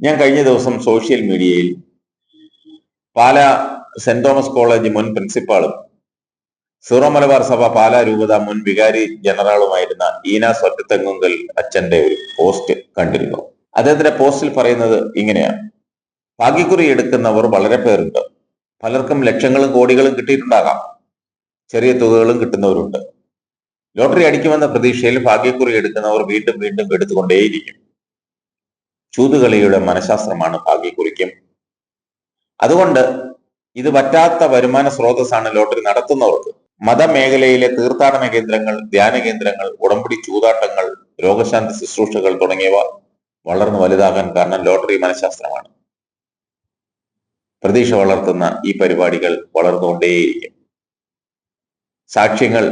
ഞാൻ കഴിഞ്ഞ ദിവസം സോഷ്യൽ മീഡിയയിൽ പാല സെന്റ് തോമസ് കോളേജ് മുൻ പ്രിൻസിപ്പാളും സീറോ മലബാർ സഭ പാല രൂപത മുൻ വികാരി ജനറാളുമായിരുന്ന ഈന സ്വറ്റത്തെങ്ങുങ്കൽ അച്ഛന്റെ ഒരു പോസ്റ്റ് കണ്ടിരുന്നു. അദ്ദേഹത്തിന്റെ പോസ്റ്റിൽ പറയുന്നത് ഇങ്ങനെയാണ്. ഭാഗ്യക്കുറി എടുക്കുന്നവർ വളരെ പേരുണ്ട്. പലർക്കും ലക്ഷങ്ങളും കോടികളും കിട്ടിയിട്ടുണ്ടാകാം. ചെറിയ തുകകളും കിട്ടുന്നവരുണ്ട്. ലോട്ടറി അടിക്കുമെന്ന പ്രതീക്ഷയിൽ ഭാഗ്യക്കുറി എടുക്കുന്നവർ വീണ്ടും വീണ്ടും എടുത്തുകൊണ്ടേയിരിക്കും. ചൂതുകളിയുടെ മനഃശാസ്ത്രമാണ് ഭാഗ്യക്കുറിക്കും. അതുകൊണ്ട് ഇത് പറ്റാത്ത വരുമാന സ്രോതസ്സാണ് ലോട്ടറി നടത്തുന്നവർക്ക്. മതമേഖലയിലെ തീർത്ഥാടന കേന്ദ്രങ്ങൾ ധ്യാന കേന്ദ്രങ്ങൾ ഉടമ്പടി ചൂതാട്ടങ്ങൾ രോഗശാന്തി ശുശ്രൂഷകൾ തുടങ്ങിയവ വളർന്നു വലുതാകാൻ കാരണം ലോട്ടറി മനഃശാസ്ത്രമാണ്. പ്രതീക്ഷ വളർത്തുന്ന ഈ പരിപാടികൾ വളർന്നുകൊണ്ടേയിരിക്കും. സാക്ഷ്യങ്ങൾ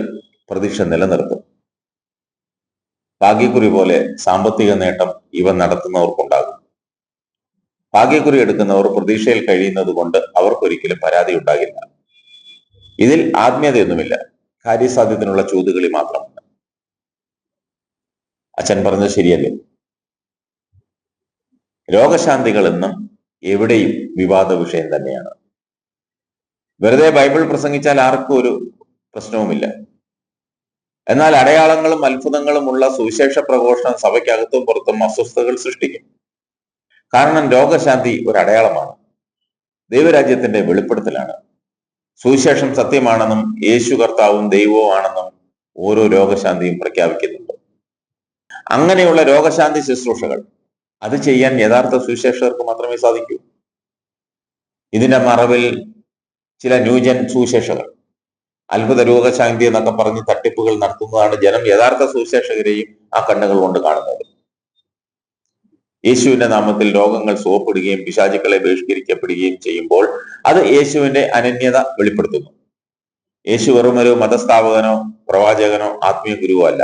പ്രതീക്ഷ നിലനിർത്തും. ഭാഗ്യക്കുറി പോലെ സാമ്പത്തിക നേട്ടം ഇവ നടത്തുന്നവർക്കുണ്ടാകും. ഭാഗ്യക്കുറി എടുക്കുന്നവർ പ്രതീക്ഷയിൽ കഴിയുന്നത് കൊണ്ട് അവർക്കൊരിക്കലും പരാതി ഉണ്ടാകില്ല. ഇതിൽ ആത്മീയതയൊന്നുമില്ല. കാര്യസാധ്യത്തിനുള്ള ചൂതുകളി മാത്രമാണ്. അച്ഛൻ പറഞ്ഞത് ശരിയല്ലേ? രോഗശാന്തികൾ എന്നും എവിടെയും വിവാദ വിഷയം തന്നെയാണ്. വെറുതെ ബൈബിൾ പ്രസംഗിച്ചാൽ ആർക്കും ഒരു പ്രശ്നവുമില്ല. എന്നാൽ അടയാളങ്ങളും അത്ഭുതങ്ങളും ഉള്ള സുവിശേഷ പ്രഘോഷണം സഭയ്ക്കകത്തും പുറത്തും അസ്വസ്ഥതകൾ സൃഷ്ടിക്കും. കാരണം രോഗശാന്തി ഒരു അടയാളമാണ്. ദൈവരാജ്യത്തിന്റെ വെളിപ്പെടുത്തലാണ്. സുവിശേഷം സത്യമാണെന്നും യേശു കർത്താവും ദൈവവുമാണെന്നും ഓരോ രോഗശാന്തിയും പ്രഖ്യാപിക്കുന്നുണ്ട്. അങ്ങനെയുള്ള രോഗശാന്തി ശുശ്രൂഷകൾ അത് ചെയ്യാൻ യഥാർത്ഥ സുവിശേഷകർക്ക് മാത്രമേ സാധിക്കൂ. ഇതിന്റെ മറവിൽ ചില ന്യൂജൻ സുവിശേഷകർ അത്ഭുത രോഗശാന്തി എന്നൊക്കെ പറഞ്ഞ് തട്ടിപ്പുകൾ നടത്തുന്നതാണ് ജനം യഥാർത്ഥ സുവിശേഷകരെയും ആ കണ്ണുകൾ കൊണ്ട് കാണുന്നത്. യേശുവിന്റെ നാമത്തിൽ രോഗങ്ങൾ സുഖപ്പെടുകയും പിശാചുക്കളെ ബഹിഷ്കരിക്കപ്പെടുകയും ചെയ്യുമ്പോൾ അത് യേശുവിന്റെ അനന്യത വെളിപ്പെടുത്തുന്നു. യേശു വെറും ഒരു മതസ്ഥാപകനോ പ്രവാചകനോ ആത്മീയ ഗുരുവോ അല്ല.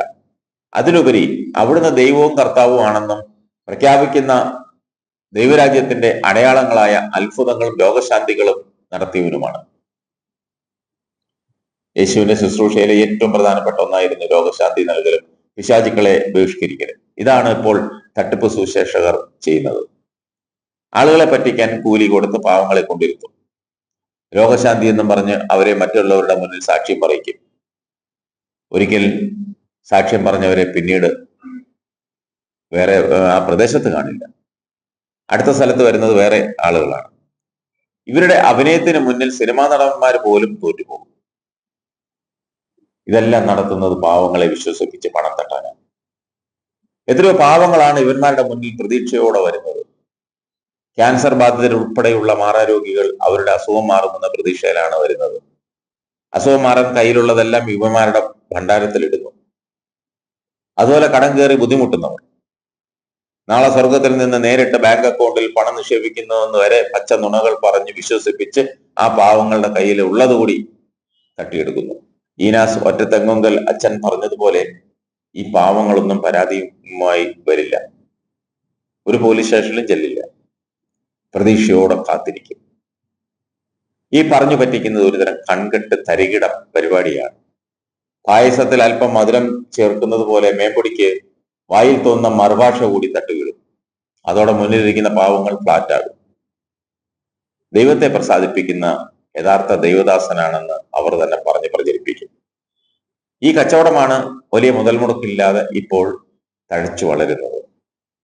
അതിലുപരി അവിടുന്ന് ദൈവവും കർത്താവും ആണെന്നും പ്രഖ്യാപിക്കുന്ന ദൈവരാജ്യത്തിന്റെ അടയാളങ്ങളായ അത്ഭുതങ്ങളും രോഗശാന്തികളും നടത്തിയവനുമാണ് യേശുവിന്റെ ശുശ്രൂഷയിലെ ഏറ്റവും പ്രധാനപ്പെട്ട ഒന്നായിരുന്നു രോഗശാന്തി നൽകലും പിശാചുക്കളെ ബഹിഷ്കരിക്കലും. ഇതാണ് ഇപ്പോൾ തട്ടിപ്പ് സുശേഷകർ ചെയ്യുന്നത്. ആളുകളെ പറ്റിക്കാൻ കൂലി കൊടുത്ത് പാവങ്ങളെ കൊണ്ടിരുത്തും രോഗശാന്തി എന്നും പറഞ്ഞ് അവരെ മറ്റുള്ളവരുടെ മുന്നിൽ സാക്ഷ്യം പറയിക്കും. ഒരിക്കൽ സാക്ഷ്യം പറഞ്ഞവരെ പിന്നീട് വേറെ ആ പ്രദേശത്ത് കാണില്ല. അടുത്ത സ്ഥലത്ത് വരുന്നത് വേറെ ആളുകളാണ്. ഇവരുടെ അഭിനയത്തിന് മുന്നിൽ സിനിമാ നടന്മാർ പോലും തോറ്റുപോകും. ഇതെല്ലാം നടത്തുന്നത് പാവങ്ങളെ വിശ്വസിപ്പിച്ച് പണം തട്ടാനാണ്. എത്രയോ പാവങ്ങളാണ് ഇവന്മാരുടെ മുന്നിൽ പ്രതീക്ഷയോടെ വരുന്നത്. ക്യാൻസർ ബാധിതർ ഉൾപ്പെടെയുള്ള മാറാരോഗികൾ അവരുടെ അസുഖം മാറുമെന്ന പ്രതീക്ഷയിലാണ് വരുന്നത്. അസുഖം മാറാൻ കയ്യിലുള്ളതെല്ലാം ഇവന്മാരുടെ ഭണ്ഡാരത്തിലിടുന്നു. അതുപോലെ കടം കയറി ബുദ്ധിമുട്ടുന്നവർ. നാളെ സ്വർഗത്തിൽ നിന്ന് നേരിട്ട് ബാങ്ക് അക്കൗണ്ടിൽ പണം നിക്ഷേപിക്കുന്നതെന്ന് വരെ പച്ച നുണകൾ പറഞ്ഞ് വിശ്വസിപ്പിച്ച് ആ പാവങ്ങളുടെ കയ്യിൽ ഉള്ളതുകൂടി തട്ടിയെടുക്കുന്നു. ഈനാസ് ഒറ്റത്തെങ്ങുങ്കൽ അച്ഛൻ പറഞ്ഞതുപോലെ ഈ പാവങ്ങളൊന്നും പരാതിയുമായി വരില്ല. ഒരു പോലീസ് സ്റ്റേഷനിലും ചെല്ലില്ല. പ്രതീക്ഷയോടെ കാത്തിരിക്കും. ഈ പറഞ്ഞു പറ്റിക്കുന്നത് ഒരുതരം കൺകെട്ട് തരികിട പരിപാടിയാണ്. പായസത്തിൽ അല്പം മധുരം ചേർക്കുന്നത് പോലെ മേപ്പൊടിക്ക് വായിൽ തോന്നുന്ന മറുഭാഷ കൂടി തട്ടുകീടും അതോടെ മുന്നിലിരിക്കുന്ന പാവങ്ങൾ ഫ്ലാറ്റാകും ദൈവത്തെ പ്രസാദിപ്പിക്കുന്ന യഥാർത്ഥ ദൈവദാസനാണെന്ന് അവർ തന്നെ പറഞ്ഞ് പ്രചരിപ്പിക്കും ഈ കച്ചവടമാണ് വലിയ മുതൽ മുടക്കില്ലാതെ ഇപ്പോൾ തഴച്ചു വളരുന്നത്.